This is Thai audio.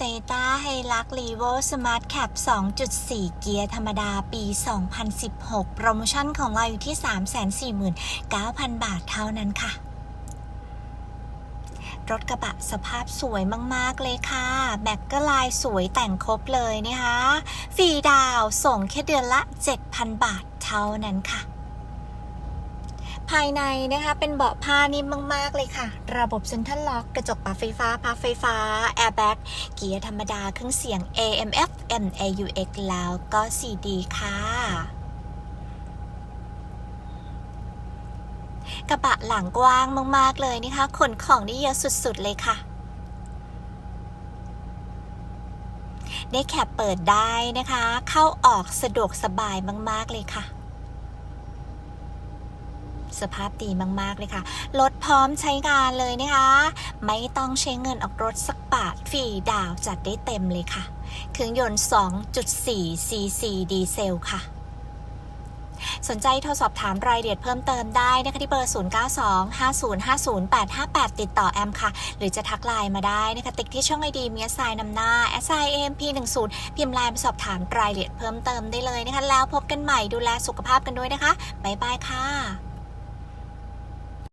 Toyota Hilux Revo Smart Cap 2.4 เกียร์ธรรมดาปี 2016 โปรโมชั่นของเราอยู่ที่ 349,000 บาทเท่านั้นค่ะ รถกระบะสภาพสวยมาก ๆ เลยค่ะแม็กก็ลายสวยแต่งครบเลยนะคะ ฟรีดาวส่งแค่เดือนละ 7,000 บาทเท่านั้นค่ะ ภายในนะคะเป็นเบาะผ้านิ่มมาก ๆ เลยค่ะ ระบบเซ็นทรัลล็อกกระจกปรับไฟฟ้าพับไฟฟ้าแอร์แบ็กเกียร์ธรรมดาเครื่องเสียง AM FM AUX แล้วก็ CD ค่ะกระบะหลังกว้างมาก ๆ เลยนะคะ ขนของได้เยอะสุด ๆ เลยค่ะ ได้แคปเปิดได้นะคะ เข้าออกสะดวกสบายมาก ๆ เลยค่ะ สภาพดีมากๆเลยค่ะ รถพร้อมใช้งานเลยนะคะ ไม่ต้องใช้เงินออกรถสักบาทฟรีดาวจัดได้เต็มเลยค่ะ เครื่องยนต์ 2.4 cc ดีเซลค่ะสนใจโทรสอบถามรายละเอียดเพิ่มเติมได้นะคะที่เบอร์ 0925050858 ติดต่อแอมค่ะ หรือจะทักไลน์มาได้นะคะ ติ๊กที่ช่องไอดีมีสายนำหน้า s i a m p 1 0พิมพ์ไลน์มาสอบถามรายละเอียดเพิ่มเติมได้เลยนะคะ แล้วพบกันใหม่ดูแลสุขภาพกันด้วยนะคะ บ๊ายบายค่ะ